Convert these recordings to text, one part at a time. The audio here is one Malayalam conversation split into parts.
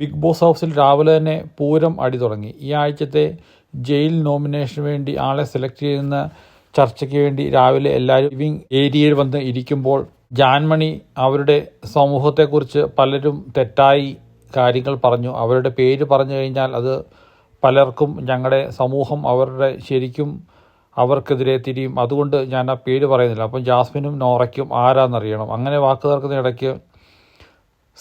ബിഗ് ബോസ് ഹൗസിൽ രാവിലെ തന്നെ പൂരം അടി തുടങ്ങി. ഈ ആഴ്ചത്തെ ജയിൽ നോമിനേഷന് വേണ്ടി ആളെ സെലക്ട് ചെയ്യുന്ന ചർച്ചയ്ക്ക് വേണ്ടി രാവിലെ എല്ലാവരും ലിവിംഗ് ഏരിയയിൽ വന്ന് ഇരിക്കുമ്പോൾ ജാൻമണി അവരുടെ സമൂഹത്തെക്കുറിച്ച് പലരും തെറ്റായി കാര്യങ്ങൾ പറഞ്ഞു. അവരുടെ പേര് പറഞ്ഞു കഴിഞ്ഞാൽ അത് പലർക്കും ഞങ്ങളുടെ സമൂഹം അവരുടെ ശരിക്കും അവർക്കെതിരെ തിരിയും. അതുകൊണ്ട് ഞാൻ ആ പേര് പറയുന്നില്ല. അപ്പം ജാസ്മിനും നോറയ്ക്കും ആരാന്നറിയണം. അങ്ങനെ വാക്ക് ഇടയ്ക്ക്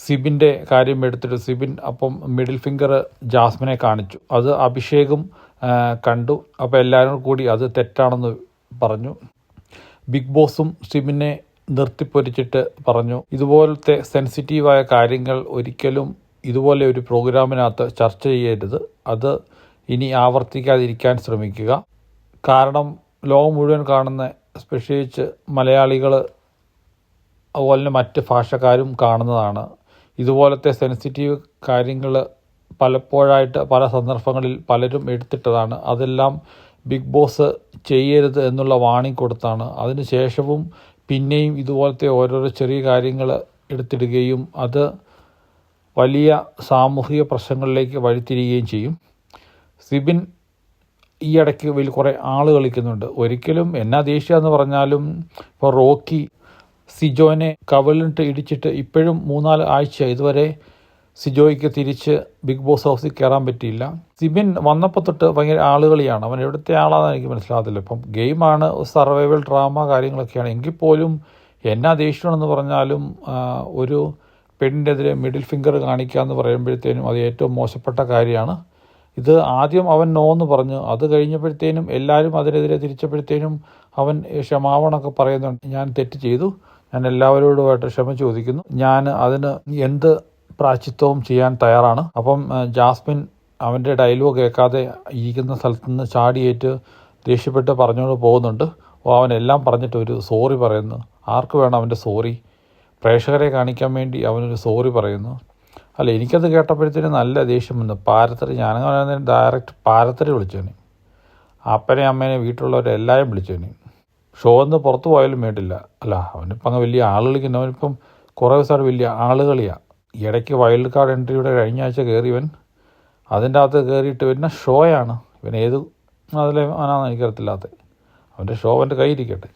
സിബിന്റെ കാര്യം എടുത്തിട്ട് സിബിൻ അപ്പം മിഡിൽ ഫിംഗർ ജാസ്മിനെ കാണിച്ചു. അത് അഭിഷേകും കണ്ടു. അപ്പോൾ എല്ലാവരും കൂടി അത് തെറ്റാണെന്ന് പറഞ്ഞു. ബിഗ് ബോസും സിബിനെ നിർത്തിപ്പൊരിച്ചിട്ട് പറഞ്ഞു. ഇതുപോലത്തെ സെൻസിറ്റീവായ കാര്യങ്ങൾ ഒരിക്കലും ഇതുപോലെ ഒരു പ്രോഗ്രാമിനകത്ത് ചർച്ച ചെയ്യരുത്. അത് ഇനി ആവർത്തിക്കാതിരിക്കാൻ ശ്രമിക്കുക. കാരണം ലോകം മുഴുവൻ കാണുന്ന പ്രത്യേകിച്ച് മലയാളികൾ അതുപോലെ മറ്റ് ഭാഷക്കാരും കാണുന്നതാണ് ഇതുപോലത്തെ സെൻസിറ്റീവ് കാര്യങ്ങൾ പലപ്പോഴായിട്ട് പല സന്ദർഭങ്ങളിൽ പലരും എടുത്തിട്ടതാണ്. അതെല്ലാം ബിഗ് ബോസ് ചെയ്യരുത് എന്നുള്ള വാണിംഗ് കൊടുത്താണ്. അതിനുശേഷവും പിന്നെയും ഇതുപോലത്തെ ഓരോരോ ചെറിയ കാര്യങ്ങൾ എടുത്തിടുകയും അത് വലിയ സാമൂഹിക പ്രശ്നങ്ങളിലേക്ക് വഴിത്തിരിയുകയും ചെയ്യും. സിബിൻ ഈ ഇടയ്ക്ക് വലിയ കുറേ ആൾ കളിക്കുന്നുണ്ട്. ഒരിക്കലും എന്നാ ദേഷ്യ എന്ന് പറഞ്ഞാലും ഇപ്പോൾ റോക്കി സിജോനെ കവലിട്ട് ഇടിച്ചിട്ട് ഇപ്പോഴും മൂന്നാൽ ആഴ്ച ഇതുവരെ സിജോയ്ക്ക് തിരിച്ച് ബിഗ് ബോസ് ഹൗസിൽ കയറാൻ പറ്റിയില്ല. സിബിൻ വന്നപ്പോൾ തൊട്ട് ഭയങ്കര ആളുകളിയാണ്. അവൻ എവിടുത്തെ ആളാണെന്ന് എനിക്ക് മനസ്സിലാകത്തില്ല. ഇപ്പം ഗെയിമാണ് സർവൈവൽ ഡ്രാമ കാര്യങ്ങളൊക്കെയാണ്. എങ്കിൽ പോലും എന്നാ ദേഷ്യമാണെന്ന് പറഞ്ഞാലും ഒരു പെണ്ണിനെതിരെ മിഡിൽ ഫിംഗർ കാണിക്കുക എന്ന് പറയുമ്പോഴത്തേനും അത് ഏറ്റവും മോശപ്പെട്ട കാര്യമാണ്. ഇത് ആദ്യം അവൻ നോ എന്ന് പറഞ്ഞു. അത് കഴിഞ്ഞപ്പോഴത്തേനും എല്ലാവരും അതിനെതിരെ തിരിച്ചപ്പോഴത്തേനും അവൻ ക്ഷമാവണമൊക്കെ പറയുന്നുണ്ട്. ഞാൻ തെറ്റ് ചെയ്തു. ഞാൻ എല്ലാവരോടുമായിട്ട് ക്ഷമ ചോദിക്കുന്നു. ഞാൻ അതിന് എന്ത് പ്രാച്ചിത്വവും ചെയ്യാൻ തയ്യാറാണ്? അപ്പം ജാസ്മിൻ അവന്റെ ഡയലോഗ് കേൾക്കാതെ ഇരിക്കുന്ന സ്ഥലത്ത് നിന്ന് ചാടിയേറ്റ് ദേഷ്യപ്പെട്ട് പറഞ്ഞുകൊണ്ട് പോകുന്നുണ്ട്. ഓ അവൻ എല്ലാം പറഞ്ഞിട്ട് ഒരു സോറി പറയുന്നു. ആർക്ക് വേണം അവന്റെ സോറി പ്രേക്ഷകരെ കാണിക്കാൻ വേണ്ടി അവനൊരു സോറി പറയുന്നു. അല്ല എനിക്കത് കേട്ടപ്പോഴത്തേനും നല്ല ദേഷ്യം വന്നു. പാരത്തറി ഞാനങ്ങനെ ഡയറക്റ്റ് പാരത്തറി വിളിച്ചേനെ അപ്പനെ അമ്മേനെ വീട്ടിലുള്ളവരെ എല്ലാവരും വിളിച്ചേനെ ഷോ എന്ന് പുറത്തു പോയാലും വേണ്ടില്ല. അല്ല അവനിപ്പം അങ്ങ് വലിയ ആൾ കളിക്കുന്ന. അവനിപ്പം കുറേ ദിവസമായിട്ട് വലിയ ആളുകളിയാണ് ഇടയ്ക്ക് വൈൽഡ് കാർഡ് എൻട്രിയുടെ കഴിഞ്ഞ ആഴ്ച കയറിയവൻ അതിന്റെ അകത്ത് കയറിയിട്ട് പിന്നെ ഷോയാണ്. ഇവൻ ഏത് അതിലെ അവനാണെന്ന് എനിക്കറിയത്തില്ലാത്ത. അവന്റെ ഷോ അവന്റെ കയ്യിരിക്കട്ടെ